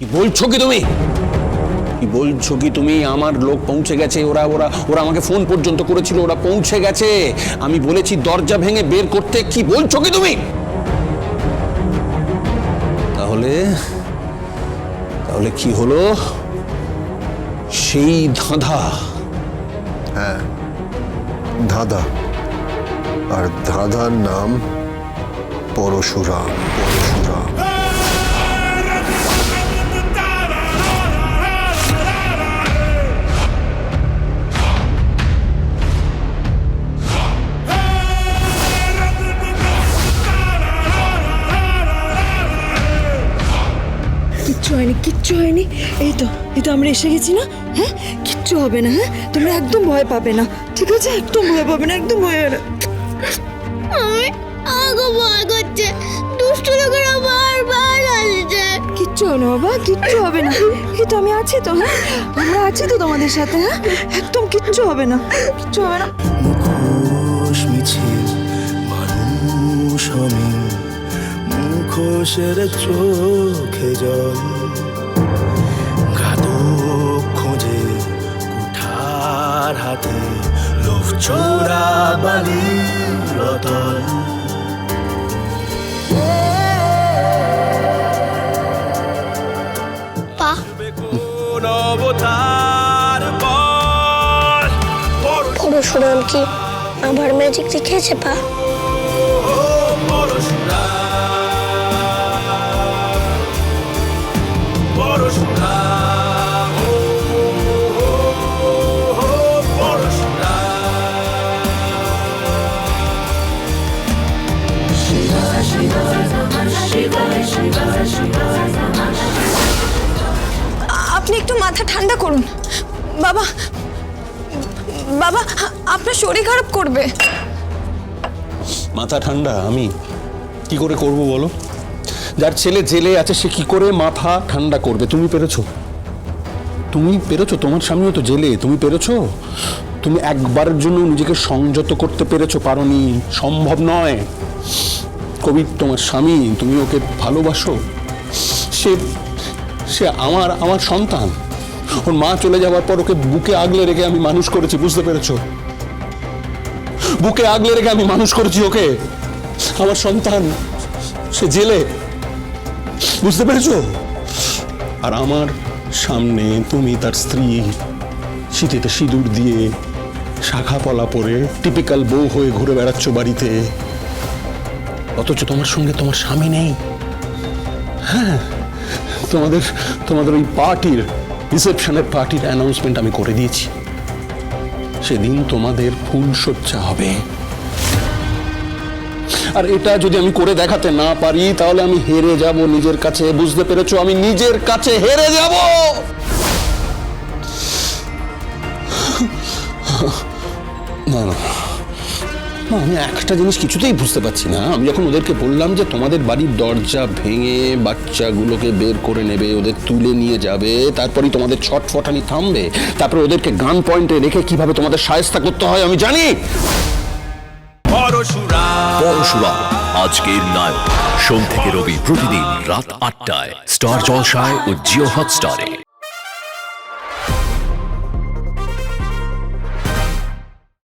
কি বলছো কি তুমি? কি বলছো কি তুমি? আমার লোক পৌঁছে গেছে, ওরা ওরা ওরা আমাকে ফোন পর্যন্ত করেছিল, ওরা পৌঁছে গেছে। আমি বলেছি, দরজা ভেঙে বের করতে, কি বলছো কি তুমি? তাহলে তাহলে কি হলো? সেই ধাঁধা। হ্যাঁ ধাঁধা। আর ধাঁধার নাম পরশুরাম পরশুরাম। কিচ্ছু হয়নি কিচ্ছু হয়নি। এই তো এই তো আমরা এসে গেছি না? হ্যাঁ? কিচ্ছু হবে না হ্যাঁ? তোমরা একদম ভয় পাবে না ঠিক আছে? একদম ভয় পাবে না একদম ভয় হবে না। আমি আমাকে ভয় করছে। দুষ্টু লোকেরা বারবার আসছে। কিচ্ছু হবে না বাবা কিচ্ছু হবে না। এই তো আমি আছি তো হ্যাঁ? আমরা আছি তো তোমাদের সাথে হ্যাঁ? একদম কিচ্ছু হবে না কিচ্ছু হবে না। মুখোশ মিছিল মানুষ আমি মুখোশের চোখে জল। ঘাতক খোঁজে কুঠার হাতে লোভ চোরা বালি রতন। পরশুরাম কি? আবার ম্যাজিক দেখিয়েছে পা? আপনি একটু মাথা ঠান্ডা করুন। বাবা বাবা, আপনার শরীর খারাপ করবে। মাথা ঠান্ডা, আমি কি করে করব বলো? যার ছেলে জেলে আছে, সে কি করে মাথা ঠান্ডা করবে? তুমি পেরেছ? তুমি পেরেছ? তোমার স্বামীও তো জেলে, তুমি পেরেছ? তুমি একবারের জন্য নিজেকে সংযত করতে পেরেছ, পারোনি। সম্ভব নয়। কবি তোমার স্বামী, তুমি ওকে ভালোবাসো? সে সে আমার আমার সন্তান। ওর মা চলে যাওয়ার পর ওকে বুকে আগলে রেখে আমি মানুষ করেছি, বুঝতে পেরেছ? বুকে আগলে রেখে আমি মানুষ করেছি ওকে। আমার সন্তান, সে জেলে। বুঝতে পেরেছ? আর আমার সামনে তুমি তার স্ত্রী শীতেতে সিঁদুর দিয়ে শাখা পলা পরে টিপিক্যাল বউ হয়ে ঘুরে বেড়াচ্ছ বাড়িতে। অথচ তোমার সঙ্গে তোমার স্বামী নেই। হ্যাঁ তোমাদের তোমাদের ওই পার্টির, রিসেপশনের পার্টির অ্যানাউন্সমেন্ট আমি করে দিয়েছি। সেদিন তোমাদের ফুল সজ্জা হবে। আর এটা যদি আমি করে দেখাতে না পারি, তাহলে আমি হেরে যাব নিজের কাছে। বুঝতে পেরেছ? আমি নিজের কাছে হেরে যাব! না না। না, আমি একটা জিনিস কিছুতেই বুঝতে পারছি না। আমি যখন ওদেরকে বললাম যে তোমাদের বাড়ির দরজা ভেঙে বাচ্চাগুলোকে বের করে নেবে ওদের তুলে নিয়ে যাবে তারপরেই তোমাদের ছটফটানি থামবে তারপরে ওদেরকে গান পয়েন্টে রেখে কীভাবে তোমাদের সায়স্তা করতে হয় আমি জানি। পরশুরাম আজকের নায়ক। সোম থেকে রবি প্রতিদিন রাত আটটায়। স্টার জলসায় ও জিও হটস্টারে।